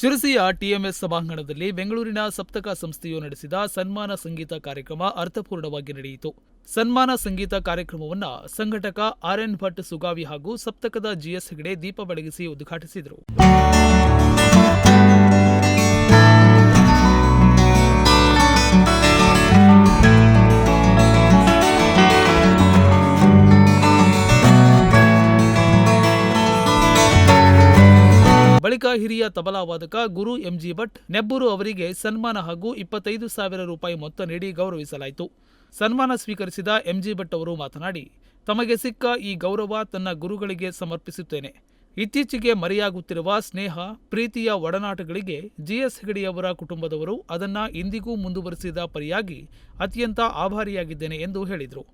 ಶಿರಸಿಯ TMS ಸಭಾಂಗಣದಲ್ಲಿ ಬೆಂಗಳೂರಿನ ಸಪ್ತಕ ಸಂಸ್ಥೆಯು ನಡೆಸಿದ ಸನ್ಮಾನ ಸಂಗೀತ ಕಾರ್ಯಕ್ರಮ ಅರ್ಥಪೂರ್ಣವಾಗಿ ನಡೆಯಿತು. ಸನ್ಮಾನ ಸಂಗೀತ ಕಾರ್ಯಕ್ರಮವನ್ನು ಸಂಘಟಕ ಆರ್ಎನ್ ಭಟ್ ಸುಗಾವಿ ಹಾಗೂ ಸಪ್ತಕದ ಜಿಎಸ್ ಹೆಗಡೆ ದೀಪ ಬೆಳಗಿಸಿ ಉದ್ಘಾಟಿಸಿದರು. ಬಳಿಕ ಹಿರಿಯ ತಬಲಾ ವಾದಕ ಗುರು ಎಂಜಿ ಭಟ್ ನೆಬ್ಬೂರು ಅವರಿಗೆ ಸನ್ಮಾನ ಹಾಗೂ ಇಪ್ಪತ್ತೈದು ಸಾವಿರ ರೂಪಾಯಿ ಮೊತ್ತ ನೀಡಿ ಗೌರವಿಸಲಾಯಿತು. ಸನ್ಮಾನ ಸ್ವೀಕರಿಸಿದ ಎಂಜಿ ಭಟ್ ಅವರು ಮಾತನಾಡಿ, ತಮಗೆ ಸಿಕ್ಕ ಈ ಗೌರವ ತನ್ನ ಗುರುಗಳಿಗೆ ಸಮರ್ಪಿಸುತ್ತೇನೆ. ಇತ್ತೀಚೆಗೆ ಮರೆಯಾಗುತ್ತಿರುವ ಸ್ನೇಹ, ಪ್ರೀತಿಯ ಒಡನಾಟಗಳಿಗೆ ಜಿಎಸ್ ಹೆಗಡೆಯವರ ಕುಟುಂಬದವರು ಅದನ್ನ ಇಂದಿಗೂ ಮುಂದುವರಿಸಿದ ಪರಿಯಾಗಿ ಅತ್ಯಂತ ಆಭಾರಿಯಾಗಿದ್ದೇನೆ ಎಂದು ಹೇಳಿದರು.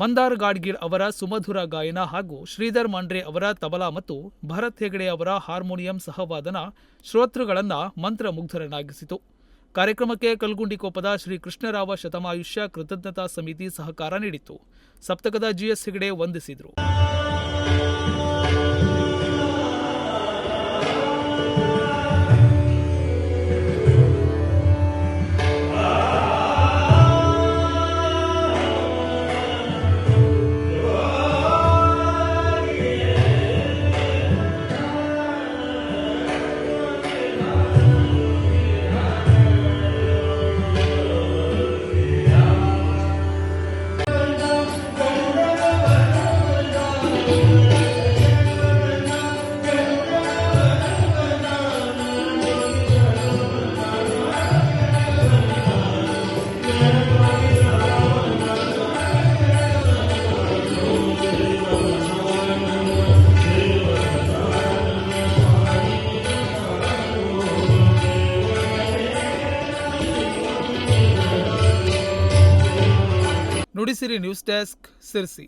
ಮಂದಾರ್ ಗಾಡ್ಗೀಳ್ ಅವರ ಸುಮಧುರ ಗಾಯನ ಹಾಗೂ ಶ್ರೀಧರ್ ಮಾಂಡ್ರೆ ಅವರ ತಬಲಾ ಮತ್ತು ಭರತ್ ಹೆಗಡೆ ಅವರ ಹಾರ್ಮೋನಿಯಂ ಸಹವಾದನ ಶ್ರೋತೃಗಳನ್ನ ಮಂತ್ರಮುಗ್ಧರನ್ನಾಗಿಸಿತು. ಕಾರ್ಯಕ್ರಮಕ್ಕೆ ಕಲ್ಗುಂಡಿಕೊಪ್ಪದ ಶ್ರೀ ಕೃಷ್ಣರಾವ ಶತಮಾಯುಷ್ಯ ಕೃತಜ್ಞತಾ ಸಮಿತಿ ಸಹಕಾರ ನೀಡಿತು ಸಪ್ತಕದ ಜಿಎಸ್ ಹೆಗಡೆ ವಂದಿಸಿದರು. Nudisiri news desk Sirsi